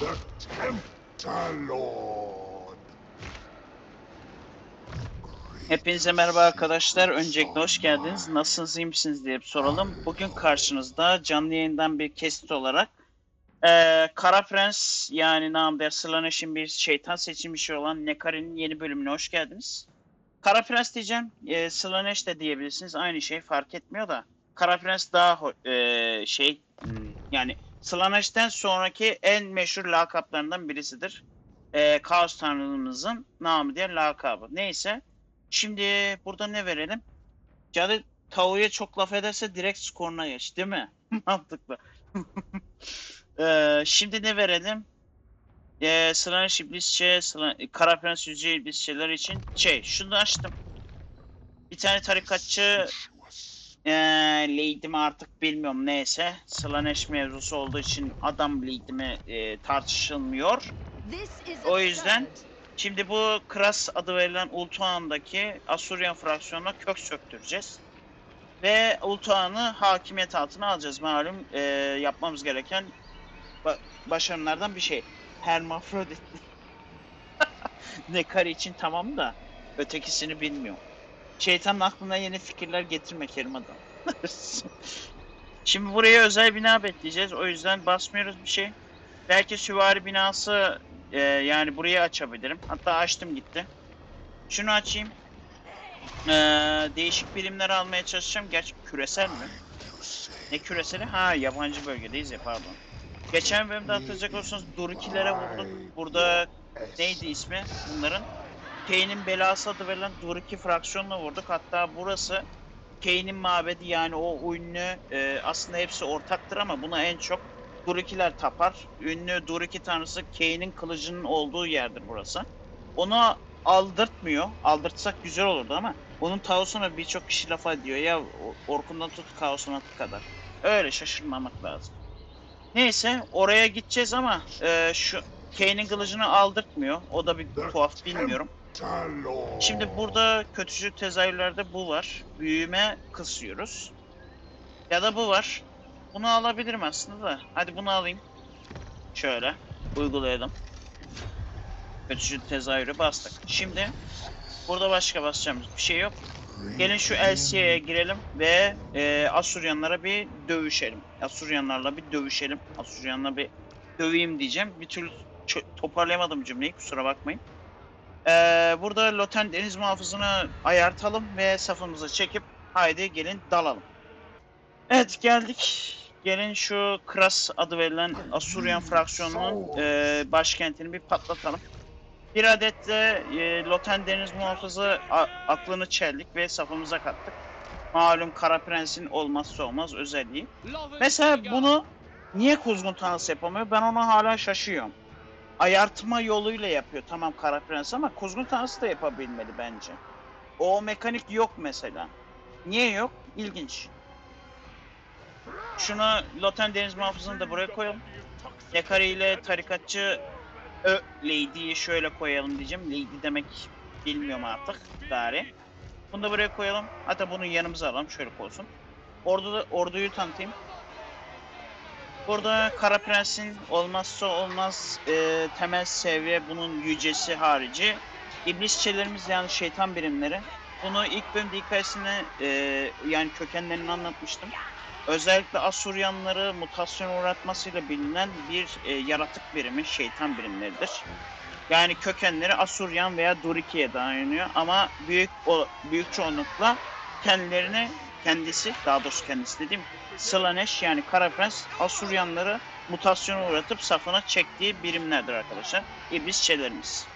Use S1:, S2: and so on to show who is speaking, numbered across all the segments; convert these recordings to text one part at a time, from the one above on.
S1: The Tempter Lord.
S2: Hepinize merhaba arkadaşlar. Öncelikle hoş geldiniz. Nasılsınız, iyi misiniz diye soralım. Bugün karşınızda canlı yayından bir kesit olarak eee Kara Prens yani namder Slanesh'in bir şeytan seçilmişi olan Nekari'nin yeni bölümüne hoş geldiniz. Kara Prens diyeceğim. E, Slanesh de diyebilirsiniz. Aynı şey fark etmiyor da. Kara Prens daha eee, şey hmm, yani Slanesh'ten sonraki en meşhur lakaplarından birisidir. Eee Kaos Tanrımızın namı diye lakabı. Neyse. Şimdi burada ne verelim? Cadı tavuğa çok laf ederse direkt skoruna geç değil mi? Mantıklı. Ee, şimdi ne verelim? Ee, Slanesh İblisçe, Sla Kara Yüce İblisçeler için şey, şunu açtım. Bir tane tarikatçı ee, Lady mi artık bilmiyorum neyse. Slanesh mevzusu olduğu için adam Lady mi ee, tartışılmıyor.
S3: O yüzden
S2: Şimdi bu Kras adı verilen Ultuan'daki Asuryan fraksiyonuna kök söktüreceğiz. Ve Ultuan'ı hakimiyet altına alacağız. Malum e, yapmamız gereken ba- başarımlardan bir şey. Hermafrodit. Nekari için tamam da ötekisini bilmiyorum. Şeytanın aklına yeni fikirler getirme Kerim adam. Şimdi buraya özel bina bekleyeceğiz. O yüzden basmıyoruz bir şey. Belki süvari binası ee, yani burayı açabilirim. Hatta açtım gitti. Şunu açayım. Ee, değişik birimler almaya çalışacağım. Gerçi küresel mi? Ne küreseli? Ha yabancı bölgedeyiz ya pardon. Geçen bölümde hatırlayacak olursanız Durikilere vurduk. Burada neydi ismi bunların? Kane'in belası adı verilen Duriki fraksiyonla vurduk. Hatta burası Kane'in mabedi yani o ünlü e, aslında hepsi ortaktır ama buna en çok Durikiler tapar. Ünlü Duriki tanrısı Kane'in kılıcının olduğu yerdir burası. Onu aldırtmıyor. Aldırtsak güzel olurdu ama onun Taosuna birçok kişi lafa ediyor. Ya Orkun'dan tut Kaosuna kadar. Öyle şaşırmamak lazım. Neyse oraya gideceğiz ama e, şu Kane'in kılıcını aldırtmıyor. O da bir tuhaf bilmiyorum. Şimdi burada kötücül tezahürlerde bu var. Büyüme kısıyoruz. Ya da bu var. Bunu alabilirim aslında da. Hadi bunu alayım. Şöyle uygulayalım. Kötücül tezahürü bastık. Şimdi burada başka basacağımız bir şey yok. Gelin şu LC'ye girelim ve e, Asuryanlara bir dövüşelim. Asuryanlarla bir dövüşelim. Asuryanla bir döveyim diyeceğim. Bir türlü toparlayamadım cümleyi kusura bakmayın. Ee, burada Loten deniz muhafızını ayartalım ve safımıza çekip haydi gelin dalalım. Evet geldik. Gelin şu Kras adı verilen Asuryan fraksiyonunun e, başkentini bir patlatalım. Bir adet de e, Loten deniz muhafızı aklını çeldik ve safımıza kattık. Malum Kara Prens'in olmazsa olmaz özelliği. Mesela bunu niye kuzgun tanrısı yapamıyor? Ben ona hala şaşıyorum. Ayartma yoluyla yapıyor tamam Kara Prens ama kuzgun tanrısı da yapabilmeli bence. O mekanik yok mesela. Niye yok? İlginç. Şunu Loten Deniz Muhafızı'nı da buraya koyalım. Yakari ile tarikatçı Ö Lady'yi şöyle koyalım diyeceğim. Lady demek bilmiyorum artık. Gari. Bunu da buraya koyalım. Hatta bunu yanımıza alalım. Şöyle olsun. Ordu orduyu tanıtayım. Burada Kara Prens'in olmazsa olmaz e, temel seviye bunun yücesi harici. İblisçelerimiz yani şeytan birimleri. Bunu ilk bölümde hikayesini e, yani kökenlerini anlatmıştım. Özellikle Asuryanları mutasyon uğratmasıyla bilinen bir e, yaratık birimi, şeytan birimleridir. Yani kökenleri Asuryan veya Duriki'ye dayanıyor ama büyük o büyük çoğunlukla kendilerini kendisi, daha doğrusu kendisi dediğim Slanesh yani Kara Prens Asuryanları mutasyona uğratıp safına çektiği birimlerdir arkadaşlar. İblisçelerimiz.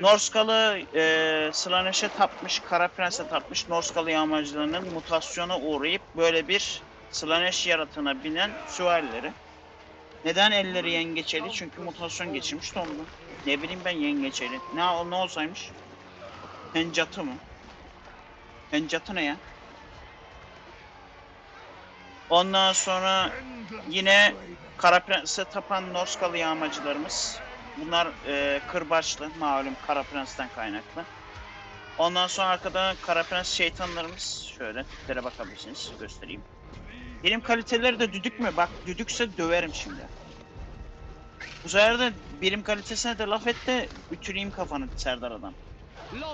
S2: Norskalı e, Slanesh'e tapmış, Kara Prens'e tapmış Norskalı yağmacılarının mutasyona uğrayıp böyle bir Slanesh yaratığına binen süvarileri. Neden elleri yengeçeli? Çünkü mutasyon geçirmiş de ondan. Ne bileyim ben yengeçeli. Ne, ne olsaymış? Hencatı mı? Hencatı ne ya? Ondan sonra yine Kara Prens'e tapan Norskalı yağmacılarımız. Bunlar e, kırbaçlı, malum Kara Prens'ten kaynaklı. Ondan sonra arkada Kara Prens şeytanlarımız. Şöyle tiplere bakabilirsiniz, göstereyim. Benim kaliteleri de düdük mü? Bak düdükse döverim şimdi. Bu sefer birim kalitesine de laf et de ütüleyeyim kafanı Serdar adam.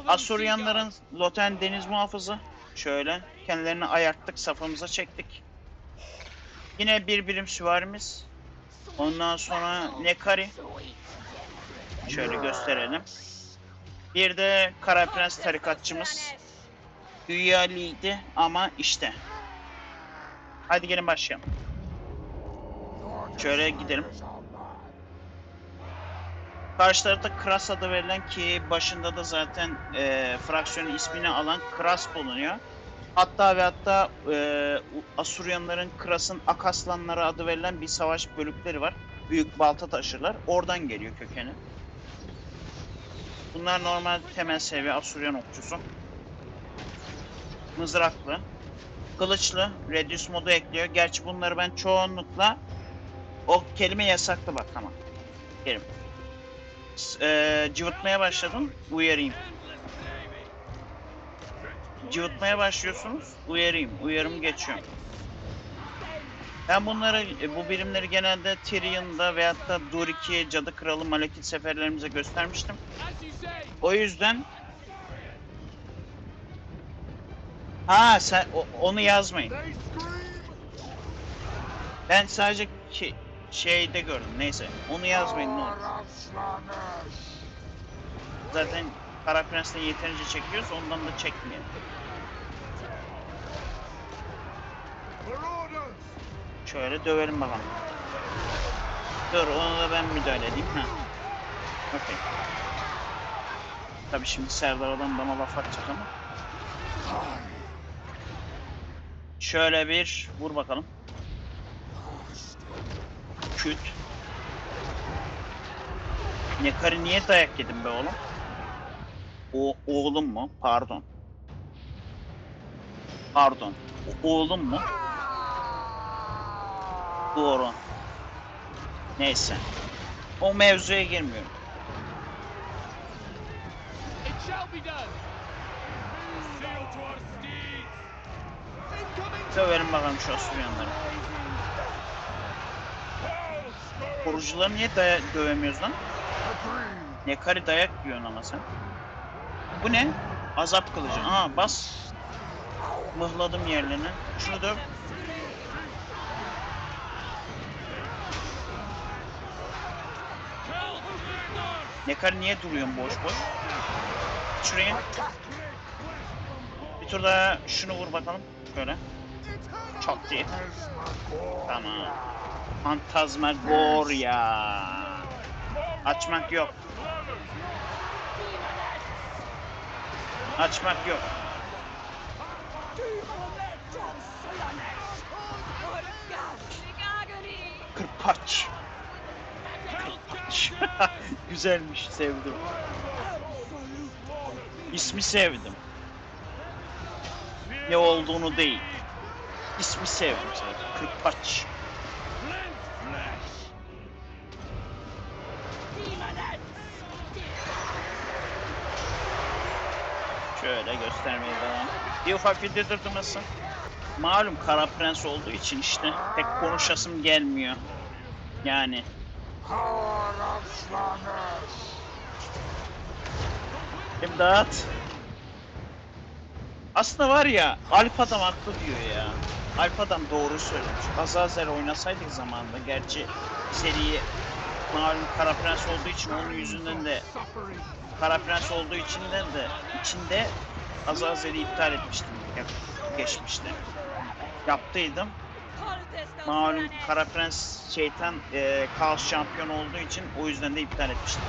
S2: Asuryanların Loten deniz muhafızı. Şöyle kendilerini ayarttık safımıza çektik. Yine bir birim süvarimiz. Ondan sonra Nekari. Şöyle gösterelim. Bir de Kara Prens tarikatçımız. Güyaliydi ama işte. Hadi gelin başlayalım. Şöyle gidelim. Karşı tarafta Kras adı verilen ki başında da zaten e, fraksiyonun ismini alan Kras bulunuyor. Hatta ve hatta e, Asuryanların Kras'ın Akaslanları adı verilen bir savaş bölükleri var. Büyük balta taşırlar. Oradan geliyor kökeni. Bunlar normal temel seviye Asuryan okçusu. Mızraklı. Kılıçlı. Reduce modu ekliyor. Gerçi bunları ben çoğunlukla o kelime yasaklı bak tamam. Gelin. Eee, cıvıtmaya başladım. Uyarayım. Cıvıtmaya başlıyorsunuz. Uyarayım. Uyarım geçiyor. Ben bunları, e, bu birimleri genelde Tyrion'da veyahut da Dur-2, Cadı Kralı, Malekith seferlerimize göstermiştim. O yüzden... Ha sen onu yazmayın. Ben sadece ki, şeyde gördüm. Neyse. Onu yazmayın ne olur. Zaten Kara Prens'ten yeterince çekiyoruz. Ondan da çekmeyelim. Şöyle dövelim bakalım. Dur onu da ben müdahale edeyim. Ha. Okey. Tabi şimdi Serdar adam bana laf atacak ama. Şöyle bir vur bakalım. Küt. Ne karı niye dayak yedim be oğlum? O oğlum mu? Pardon. Pardon. O- oğlum mu? Doğru. Neyse. O mevzuya girmiyorum. Döverim bakalım şu Asuryanları. Korucuları niye daya dövemiyoruz lan? Ne karı dayak yiyorsun ama sen. Bu ne? Azap kılıcı. Aa bas. Mıhladım yerlerini. Şunu döv. Ne karı niye duruyorsun boş boş? Şuraya. Bir tur daha şunu vur bakalım. Şöyle. Çok.
S1: Esmagor.
S2: Tamam. Fantazmagoria. Açmak yok. Açmak yok. Kırpaç. Kırpaç. Güzelmiş, sevdim. İsmi sevdim. Ne olduğunu değil. İsmi sevdim sadece. Kırpaç. Şöyle göstermeye devam. Bir ufak bir dedirtmesi. Malum Kara Prens olduğu için işte pek konuşasım gelmiyor. Yani
S1: Araslanes.
S2: İmdat. Aslında var ya Alp adam haklı diyor ya. Alp adam doğru söylemiş. Azazel oynasaydık zamanında gerçi seriyi malum Kara Prens olduğu için onun yüzünden de. Kara Prens olduğu içinden de içinde Azazel'i iptal etmiştim geçmişte. Yaptıydım. Malum Kara Prens şeytan e, Kaos şampiyon olduğu için o yüzden de iptal etmiştim.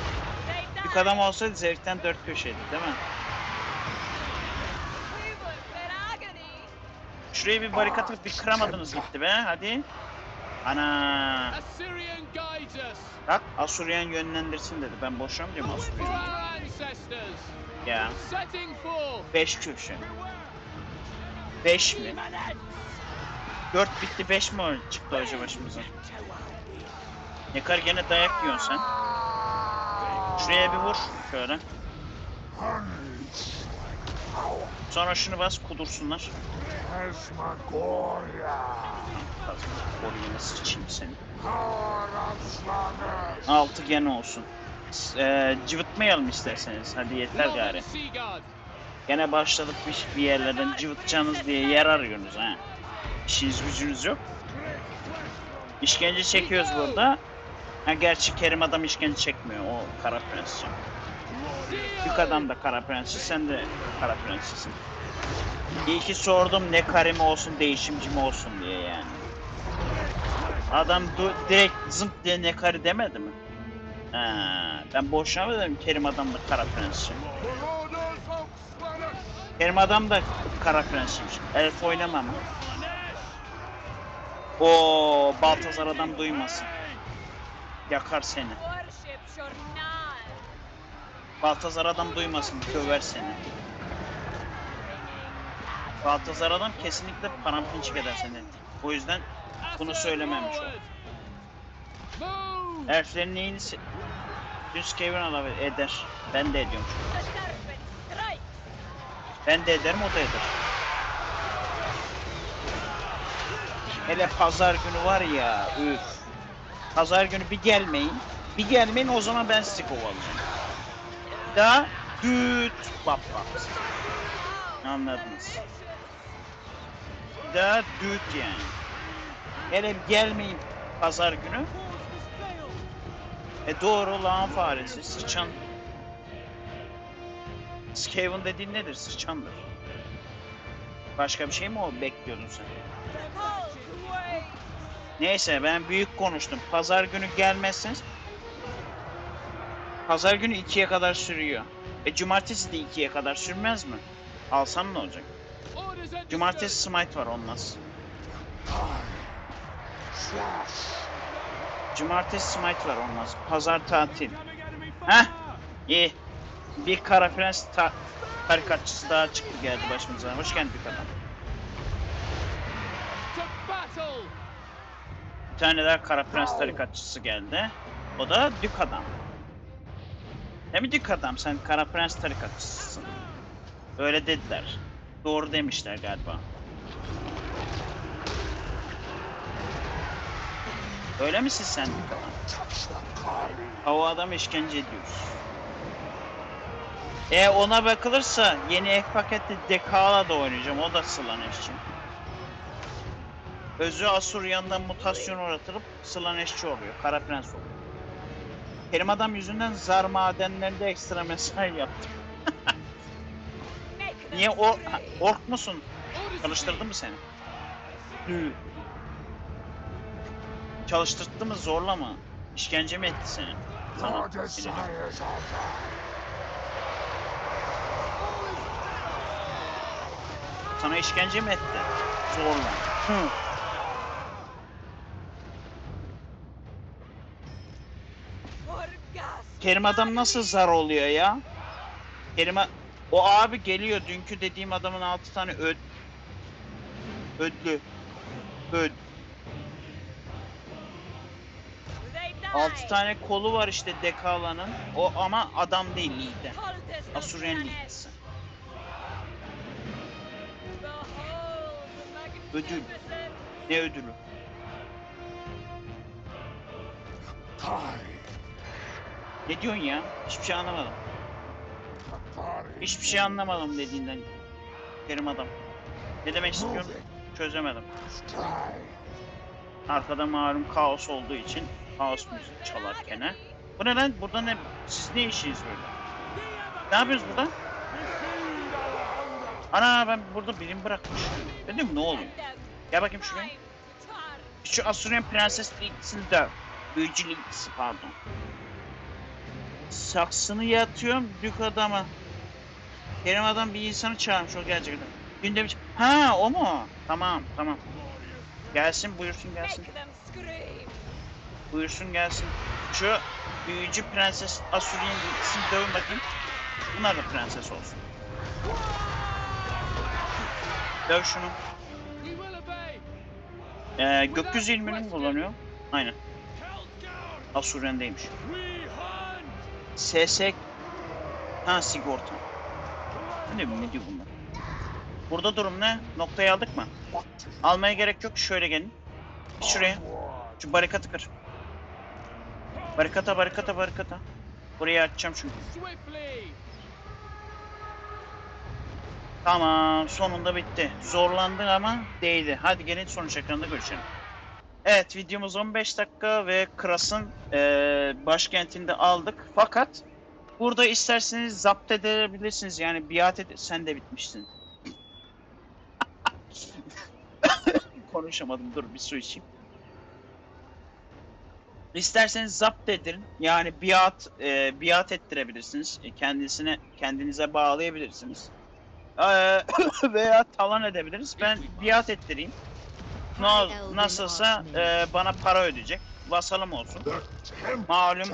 S2: Büyük adam olsaydı zevkten dört köşeydi değil mi? Şuraya bir barikat atıp bir kıramadınız gitti be hadi. Ana. Bak Asuryan yönlendirsin dedi. Ben
S4: For
S2: Asuryan? Ya. Beş köşe. Beş mi? Dört bitti beş mi o çıktı hoca başımıza? Yakar gene dayak yiyorsun sen. Şuraya bir vur. Şöyle. Sonra şunu bas kudursunlar. Altı gene olsun. Eee cıvıtmayalım isterseniz. Hadi yeter gari. Gene başladık bir, bir yerlerden cıvıtacağınız diye yer arıyorsunuz ha. İşiniz gücünüz yok. İşkence çekiyoruz burada. Ha gerçi Kerim adam işkence çekmiyor. O kara prensçi. Büyük adam da kara prensçi. Sen de kara prensçisin. İyi ki sordum ne karimi olsun değişimci mi olsun diye yani. Adam direkt zımp diye ne karı demedi mi? Ha, ben boşuna mı dedim Kerim adam da kara
S1: Oxlanes.
S2: Kerim adam da kara prensiymiş. Elf oynamam. O Baltazar adam duymasın. Yakar seni. Baltazar adam duymasın, döver seni. Baltazar adam kesinlikle paramparçık eder seni. O yüzden bunu söylememiş o. Elflerin neyini Düz alabilir, eder. Ben de ediyorum. Ben de ederim, o da eder. Hele pazar günü var ya, üf. Pazar günü bir gelmeyin. Bir gelmeyin o zaman ben sizi kovalayacağım. Da düt bap bap. Anladınız. Da düt yani. Hele gelmeyin pazar günü. E doğru lağım faresi, sıçan. Skaven dediğin nedir? Sıçandır. Başka bir şey mi o bekliyordun sen? Neyse ben büyük konuştum. Pazar günü gelmezseniz Pazar günü 2'ye kadar sürüyor. E cumartesi de 2'ye kadar sürmez mi? Alsam ne olacak? Cumartesi smite var olmaz. Cumartesi smite var olmaz. Pazar tatil. Heh. İyi. Bir kara prens ta- tarikatçısı daha çıktı geldi başımıza. Hoş geldin adam. Bir tane daha kara prens tarikatçısı geldi. O da dük adam. Mi dük adam? Sen kara prens tarikatçısısın. Öyle dediler. Doğru demişler galiba. Öyle misin sen dük adam?
S1: Touch the Kali.
S2: Ha, O adam işkence ediyoruz. E ona bakılırsa yeni ek pakette Dekala da oynayacağım. O da Slanesh için. Özü Asuryan'dan mutasyon uğratılıp Slaneşçi oluyor. Kara Prens oluyor. Kerim adam yüzünden zar madenlerinde ekstra mesai
S3: them
S2: Niye o ork musun? Çalıştırdı mı seni? Hı. Çalıştırdı mı zorla mı? İşkence mi etti seni?
S1: Thine.
S2: Sana işkence mi etti? Zorla. Hı. Kerim adam nasıl zar oluyor ya? Kerim o abi geliyor dünkü dediğim adamın altı tane öd ödlü öd
S3: They die.
S2: altı tane kolu var işte Dekala'nın. O ama adam değil lider. Asuryan
S3: the
S2: Ödül. Ne ödülü?
S1: Kali.
S2: Ne diyorsun ya? Hiçbir şey anlamadım. Hiçbir şey anlamadım dediğinden. Kerim adam. Ne demek istiyorsun? Çözemedim. Arkada malum kaos olduğu için kaos müzik çalarken. Bu ne lan? Burada ne? Siz ne işiniz böyle? Ne yapıyoruz burada? Ana ben burada birim bırakmış. Ben diyorum ne oluyor? Gel bakayım şuraya. Şu Asuryan Prenses Ligisini döv. Büyücü Ligisi pardon. Saksını yatıyorum dük adama. Kerim adam bir insanı çağırmış o gerçekten. Günde bir... Ha o mu? Tamam tamam. Gelsin buyursun gelsin. Buyursun gelsin. Şu büyücü prenses Asuryan Ligisini dövün bakayım. Bunlar da prenses olsun. Döv şunu. Ee, gökyüzü ilmini mi kullanıyor? Aynen. Asuryan'daymış.
S4: We hunt.
S2: SS ha sigorta. Ne bileyim ne diyor bunlar. Burada durum ne? Noktayı aldık mı? Almaya gerek yok. Şöyle gelin. Şuraya. Şu barikatı kır. Barikata barikata barikata. Burayı açacağım çünkü. Tamam sonunda bitti. Zorlandık ama değdi. Hadi gelin sonuç ekranında görüşelim. Evet videomuz 15 dakika ve Kras'ın eee, başkentinde aldık. Fakat burada isterseniz zapt edebilirsiniz. Yani biat ed- sen de bitmişsin. Konuşamadım dur bir su içeyim. İsterseniz zapt edin. Yani biat eee, biat ettirebilirsiniz. E, Kendisine kendinize bağlayabilirsiniz. Eee, veya talan edebiliriz. Ben biat ettireyim. Ne nasılsa eee, bana para ödeyecek. Vasalım olsun. Malum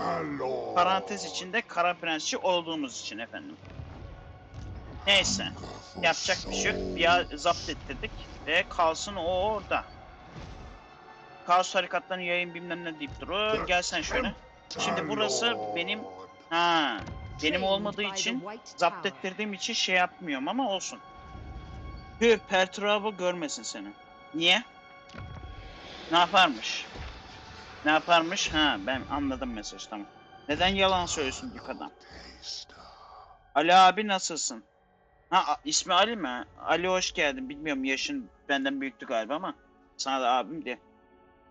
S2: parantez içinde kara prensçi olduğumuz için efendim. Neyse. Yapacak bir şey yok. Bir zapt ettirdik. Ve kalsın o orada. Kaos tarikatlarının yayın bilmem ne deyip duruyor. Gel sen şöyle. Şimdi burası benim- Ha, benim olmadığı için zapt ettirdiğim için şey yapmıyorum ama olsun. Bir Perturabo görmesin seni. Niye? Ne yaparmış? Ne yaparmış? Ha ben anladım mesaj tamam. Neden yalan söylüyorsun bu kadar? Ali abi nasılsın? Ha ismi Ali mi? Ali hoş geldin. Bilmiyorum yaşın benden büyüktü galiba ama sana da abim de.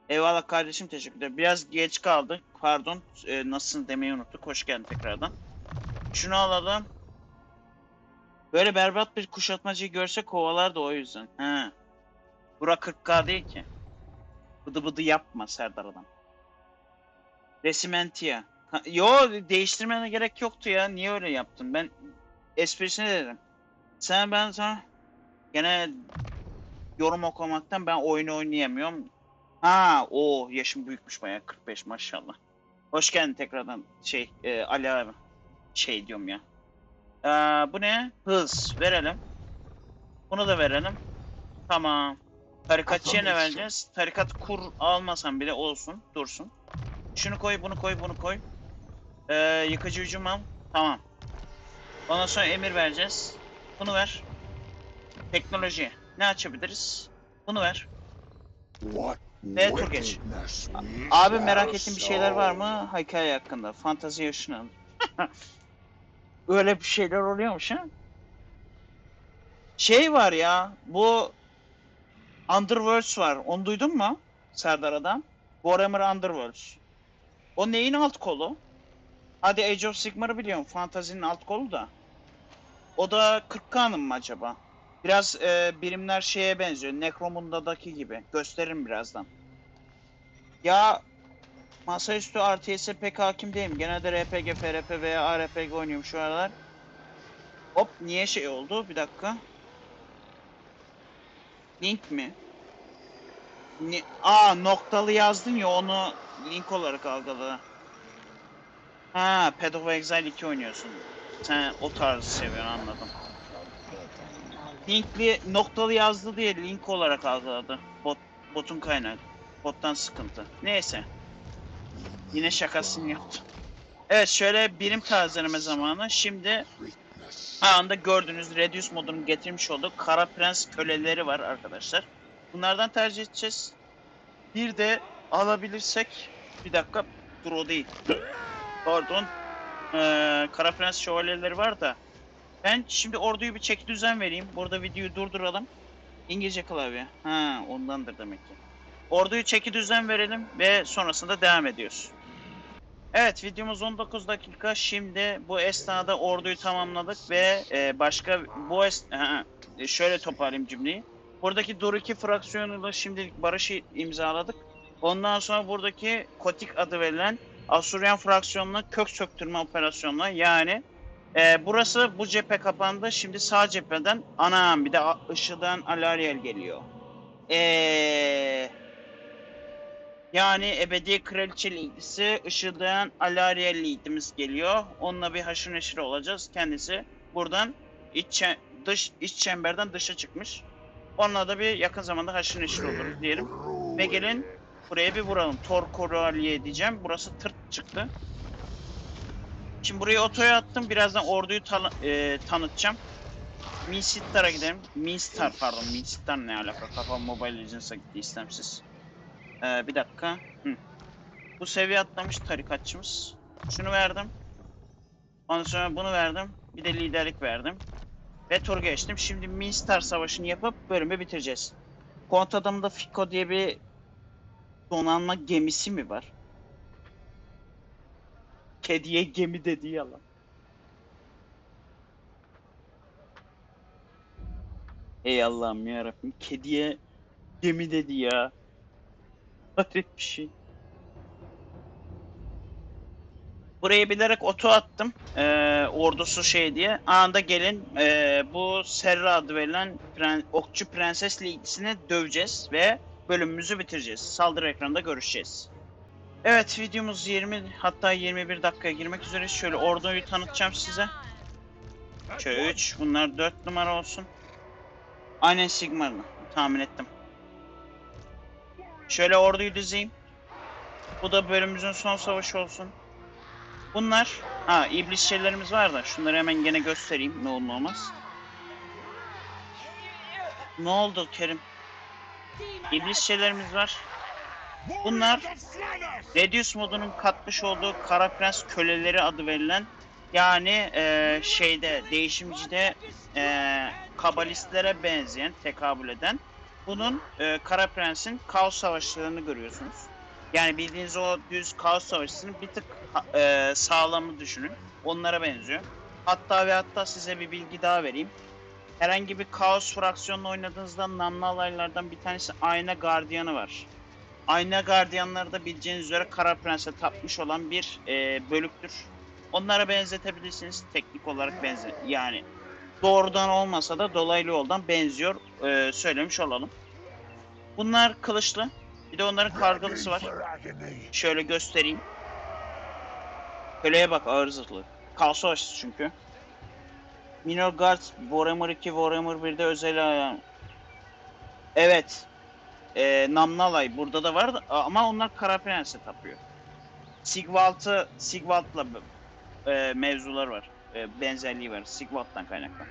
S2: Eyvallah kardeşim teşekkür ederim. Biraz geç kaldık. Pardon. E, nasılsın demeyi unuttuk. Hoş geldin tekrardan. Şunu alalım. Böyle berbat bir kuşatmacıyı görse kovalar da o yüzden. He. Bura 40k değil ki. Bıdı bıdı yapma Serdar adam. Resimentia. Ha, Yo değiştirmene gerek yoktu ya. Niye öyle yaptın? Ben esprisini dedim. Sen ben sana gene yorum okumaktan ben oyunu oynayamıyorum. Ha o yaşım büyükmüş bayağı 45 maşallah. Hoş geldin tekrardan şey e, Ali abi. Şey diyorum ya. Ee, bu ne? Hız. Verelim. Bunu da verelim. Tamam. Tarikatçıya ne vereceğiz? Tarikat kur almasan bile olsun. Dursun. Şunu koy, bunu koy, bunu koy. Ee, yıkıcı hücum al. Tamam. Ondan sonra emir vereceğiz. Bunu ver. Teknoloji. Ne açabiliriz? Bunu ver.
S1: What
S2: Ve tur geç. Abi merak ettiğin bir şeyler var mı hikaye hakkında? Fantazi yaşına. Öyle bir şeyler oluyormuş ha. Şey var ya, bu Underworlds var. Onu duydun mu? Serdar Adam. Warhammer Underworlds. O neyin alt kolu? Hadi Age of Sigmar'ı biliyorum. Fantazinin alt kolu da. O da 40K'nın mı acaba? Biraz e, birimler şeye benziyor. Necromunda'daki gibi. Gösteririm birazdan. Ya masaüstü RTS'e pek hakim değilim. Genelde RPG, FRP veya ARPG oynuyorum şu aralar. Hop niye şey oldu? Bir dakika. Link mi? Ne? Aa noktalı yazdın ya onu link olarak algıladı. Ha Path of Exile 2 oynuyorsun. Sen o tarzı seviyorsun anladım. Linkli noktalı yazdı diye link olarak algıladı. Bot, botun kaynağı. Bottan sıkıntı. Neyse. Yine şakasını yaptım. Evet şöyle birim tazeleme zamanı. Şimdi. Anda gördüğünüz Reduce modunu getirmiş olduk. Kara Prens köleleri var arkadaşlar. Bunlardan tercih edeceğiz. Bir de alabilirsek bir dakika dur o değil. Pardon. Ee, Kara Prens şövalyeleri var da ben şimdi orduyu bir çeki düzen vereyim. Burada videoyu durduralım. İngilizce klavye. Ha ondandır demek ki. Orduyu çeki düzen verelim ve sonrasında devam ediyoruz. Evet videomuz 19 dakika. Şimdi bu esnada orduyu tamamladık ve e, başka bu es e, şöyle toparlayayım cümleyi. Buradaki Dur 2 fraksiyonuyla şimdilik barışı imzaladık. Ondan sonra buradaki Kotik adı verilen Asuryan fraksiyonuna kök söktürme operasyonuna yani e, burası bu cephe kapandı. Şimdi sağ cepheden anam bir de Işıdan Alariel geliyor. Eee yani ebedi kraliçe liglisi Işıldayan Alariel liglimiz geliyor. Onunla bir haşır neşir olacağız. Kendisi buradan iç dış iç çemberden dışa çıkmış. Onunla da bir yakın zamanda haşır neşir oluruz diyelim. Ve gelin buraya bir vuralım. Tor Koraliye diyeceğim. Burası tırt çıktı. Şimdi burayı otoya attım. Birazdan orduyu tan- e, tanıtacağım. Minsittar'a gidelim. Minstar pardon. Minsittar ne alaka? Kafam Mobile Legends'a gitti istemsiz. Ee, bir dakika. Hı. Bu seviye atlamış tarikatçımız. Şunu verdim. Ondan sonra bunu verdim. Bir de liderlik verdim. Ve tur geçtim. Şimdi Minstar savaşını yapıp bölümü bitireceğiz. Kont adamında Fiko diye bir donanma gemisi mi var? Kediye gemi dediği yalan. Ey Allah'ım yarabbim. Kediye gemi dedi ya. Hayret bir şey. Buraya bilerek oto attım. Ee, ordusu şey diye. Anında gelin ee, bu Serra adı verilen pren- okçu prenses ligisini döveceğiz ve bölümümüzü bitireceğiz. Saldırı ekranında görüşeceğiz. Evet videomuz 20 hatta 21 dakikaya girmek üzere. Şöyle orduyu tanıtacağım size. Şöyle 3 bunlar 4 numara olsun. Aynen Sigmar'ını tahmin ettim. Şöyle orduyu dizeyim. Bu da bölümümüzün son savaşı olsun. Bunlar, ha iblis şeylerimiz var da şunları hemen gene göstereyim ne olur ne olmaz. Ne oldu Kerim? İblis şeylerimiz var. Bunlar Redius modunun katmış olduğu Kara Prens köleleri adı verilen yani eee, şeyde değişimcide eee kabalistlere benzeyen tekabül eden bunun eee, Kara Prens'in kaos savaşlarını görüyorsunuz. Yani bildiğiniz o düz kaos savaşçısının bir tık eee, sağlamı düşünün. Onlara benziyor. Hatta ve hatta size bir bilgi daha vereyim. Herhangi bir kaos fraksiyonla oynadığınızda namlı alaylardan bir tanesi Ayna Gardiyanı var. Ayna Gardiyanları da bileceğiniz üzere Kara Prens'e tapmış olan bir eee, bölüktür. Onlara benzetebilirsiniz. Teknik olarak benzer. Yani doğrudan olmasa da dolaylı yoldan benziyor. eee, söylemiş olalım. Bunlar kılıçlı. Bir de onların kargalısı var. Şöyle göstereyim. Köleye bak ağır zırhlı. Kaos savaşçısı çünkü. Minor Guard, Warhammer 2, Warhammer 1'de özel ayağım. Evet. Ee, Namnalay burada da var ama onlar Kara Prens'e tapıyor. Sigvald'ı, Sigvald'la e, mevzular var. E, benzerliği var. Sigvald'dan kaynaklı.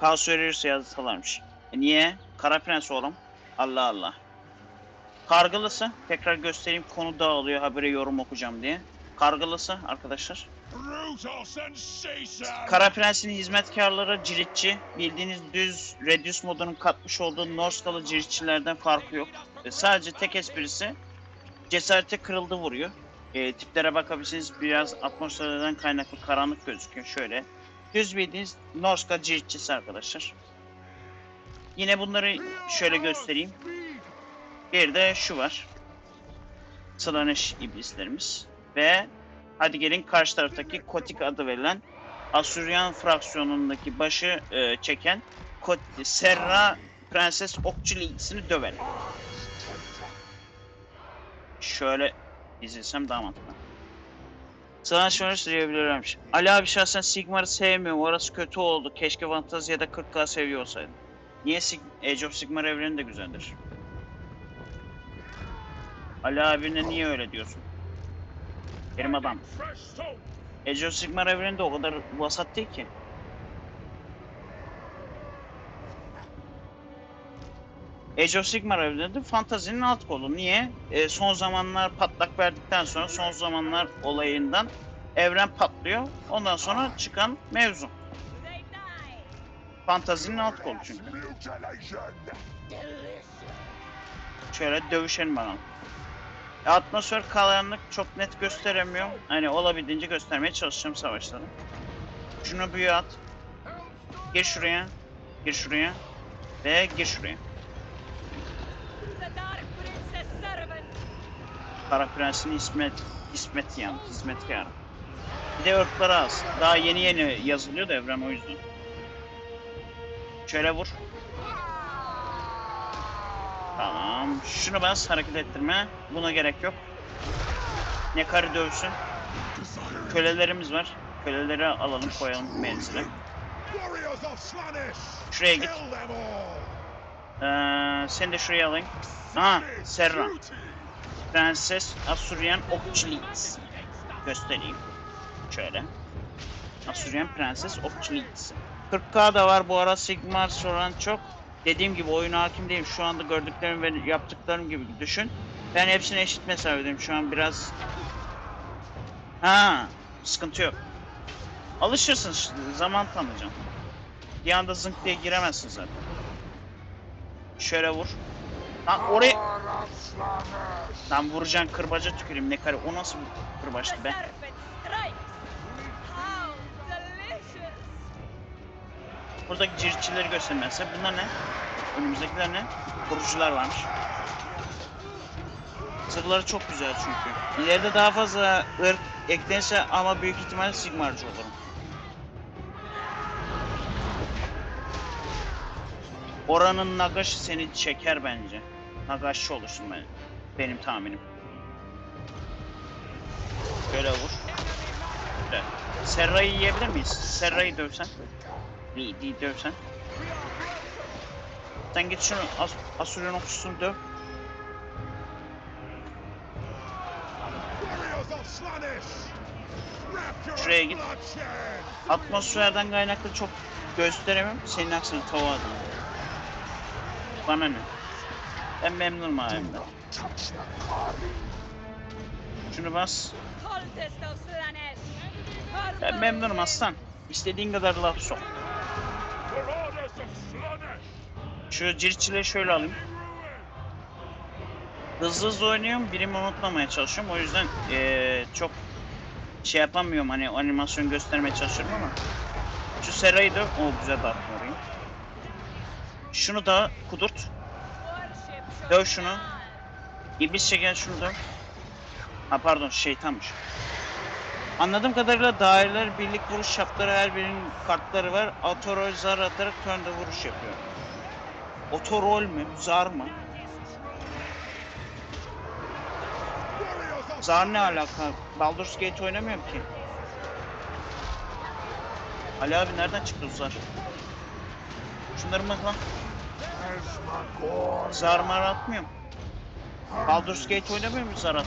S2: Kaos Warriors yazsalarmış. E niye? Kara Prens oğlum. Allah Allah. Kargılısı. Tekrar göstereyim konu dağılıyor habere yorum okuyacağım diye. Kargılısı arkadaşlar. Kara Prens'in hizmetkarları ciritçi. Bildiğiniz düz Redius modunun katmış olduğu Norskalı ciritçilerden farkı yok. E, sadece tek esprisi cesarete kırıldı vuruyor. E, tiplere bakabilirsiniz biraz atmosferden kaynaklı karanlık gözüküyor şöyle. Düz bildiğiniz Norska ciritçisi arkadaşlar. Yine bunları şöyle göstereyim. Bir de şu var. Slanesh iblislerimiz. Ve hadi gelin karşı taraftaki Kotik adı verilen Asuryan fraksiyonundaki başı e, çeken Kot Serra Prenses Okçu Ligisini dövelim. Şöyle izlesem daha mantıklı. Sana şunu söyleyebilirmiş. Ali abi şahsen Sigmar'ı sevmiyorum. Orası kötü oldu. Keşke Fantaziya'da 40k seviyor olsaydım. Niye Sig Age of Sigmar evreni de güzeldir. Ali abine niye öyle diyorsun? Benim adam. Age of Sigmar evreni de o kadar vasat değil ki. Age of Sigmar evreni de fantazinin alt kolu. Niye? E, son zamanlar patlak verdikten sonra son zamanlar olayından evren patlıyor. Ondan sonra çıkan mevzu. Fantazinin alt kolu çünkü. Şöyle dövüşelim bakalım. E, Atmosfer karanlık çok net gösteremiyor. Hani olabildiğince göstermeye çalışacağım savaşları. Şunu büyü at. Gir şuraya. Gir şuraya. Ve gir şuraya. Kara Prens'in İsmet, İsmet yani, hizmetkar. Bir de ırkları az. Daha yeni yeni yazılıyor da evren o yüzden. Şöyle vur. Tamam. Şunu bas hareket ettirme. Buna gerek yok. Ne karı dövsün. Kölelerimiz var. Köleleri alalım koyalım menzile. Şuraya git. Ee, seni de şuraya alayım. Aha Serra. Prenses Asuryan Okçu Ligisi. Göstereyim. Şöyle. Asuryan Prenses Okçu Ligisi. 40k da var bu ara Sigmar soran çok. Dediğim gibi oyuna hakim değilim. Şu anda gördüklerim ve yaptıklarım gibi düşün. Ben hepsine eşit mesafedeyim. Şu an biraz... Ha, sıkıntı yok. Alışırsın işte, zaman tanıyacaksın. Bir anda zınk diye giremezsin zaten. Şöyle vur. Lan oraya... Lan vuracaksın kırbaca tüküreyim ne kare. O nasıl bir kırbaçtı be? Buradaki ciritçileri size. Bunlar ne? Önümüzdekiler ne? Korucular varmış. Zırhları çok güzel çünkü. İleride daha fazla ırk eklenirse ama büyük ihtimalle Sigmarcı olurum. Oranın Nagashi seni çeker bence. Nagashi olursun ben, benim tahminim. Şöyle vur. Güzel. Serra'yı yiyebilir miyiz? Serra'yı dövsen. Lidi'yi dövsen. Sen git şunu As Asuryan okçusunu döv. Şuraya git. Atmosferden kaynaklı çok gösteremem. Senin aksine tavuğa da. Bana ne? Ben memnunum halimden. Şunu bas. Ben memnunum aslan. İstediğin kadar laf sok. Şu ciritçileri şöyle alayım. Hızlı hızlı oynuyorum. Birimi unutmamaya çalışıyorum. O yüzden eee, çok şey yapamıyorum. Hani animasyon göstermeye çalışıyorum ama. Şu Sera'yı da o güzel orayı. Şunu da kudurt. Döv şunu. İblis çeken şunu da. Ha pardon şeytanmış. Anladığım kadarıyla daireler birlik vuruş şapları her birinin kartları var. Otorol zar atarak turnda vuruş yapıyor. Otorol mü? Zar mı? Zar ne alaka? Baldur's Gate oynamıyorum ki. Ali abi nereden çıktı zar? Mı lan?
S1: Esmagor!
S2: Zar mar atmıyorum. Baldur's Gate oynamıyor mu zar!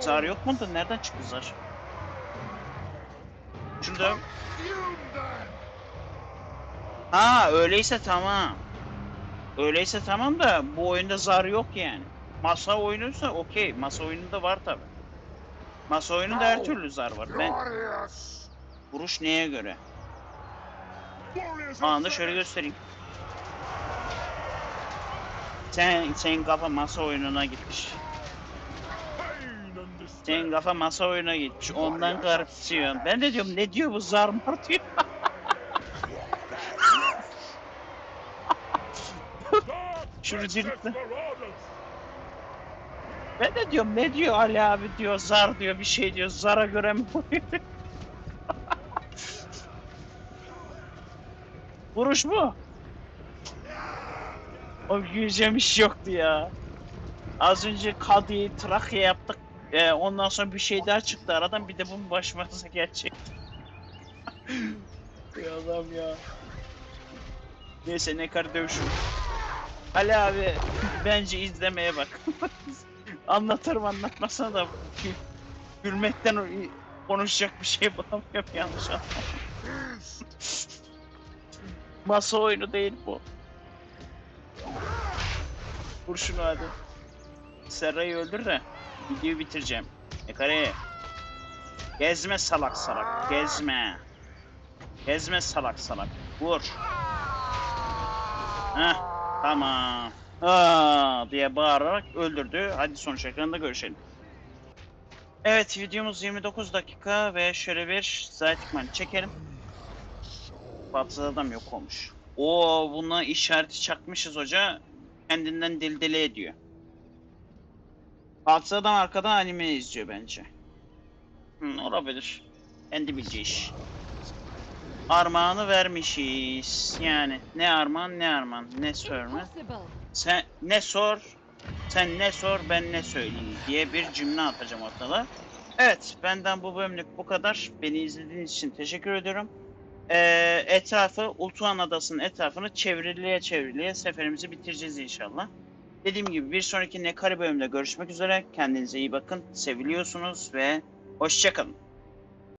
S2: Zar yok mu da nereden çıktı zar? Şunu da
S1: Consume them!
S2: Ha öyleyse tamam. Öyleyse tamam da bu oyunda zar yok yani. Masa oyunuysa okey. Masa oyununda var tabi. Masa oyununda her türlü zar var. Ben vuruş neye göre? Anında şöyle göstereyim. Sen senin kafa masa oyununa gitmiş. Senin kafa masa oyununa gitmiş. Ondan garipsiyorsun. Ben de diyorum ne diyor bu zar mar diyor. Şunu.
S1: Marauders!
S2: Ben de diyorum ne diyor Ali abi diyor zar diyor bir şey diyor zara göre mi vuruyor? Vuruş mu? O güleceğim iş yoktu ya. Az önce Kadi'yi Trakya yaptık. Ee, ondan sonra bir şey daha çıktı aradan bir de bunun başımıza gerçek. ya adam ya. Neyse ne kadar dövüşüm. Ali abi bence izlemeye bak. Anlatırım anlatmasına da gül- gülmekten konuşacak bir şey bulamıyorum yanlış anlama. Masa oyunu değil bu. Vur şunu hadi. Serra'yı öldür de videoyu bitireceğim. E kare. Gezme salak salak. Gezme. Gezme salak salak. Vur. Heh. Tamam. Aa diye bağırarak öldürdü. Hadi sonuç ekranında görüşelim. Evet videomuz 29 dakika ve şöyle bir Zaytikman çekelim. Batsız adam yok olmuş. Oo buna işareti çakmışız hoca. Kendinden deli deli ediyor. Batsız adam arkadan anime izliyor bence. Hı, olabilir. Kendi bileceği iş. Armağanı vermişiz. Yani ne armağan ne armağan ne.
S3: Impossible.
S2: Sen ne sor, sen ne sor ben ne söyleyeyim diye bir cümle atacağım ortada. Evet benden bu bölümlük bu kadar. Beni izlediğiniz için teşekkür ediyorum. Ee, etrafı Ultuan Adası'nın etrafını çevriliye çevriliye seferimizi bitireceğiz inşallah. Dediğim gibi bir sonraki Nekari bölümde görüşmek üzere. Kendinize iyi bakın. Seviliyorsunuz ve hoşçakalın.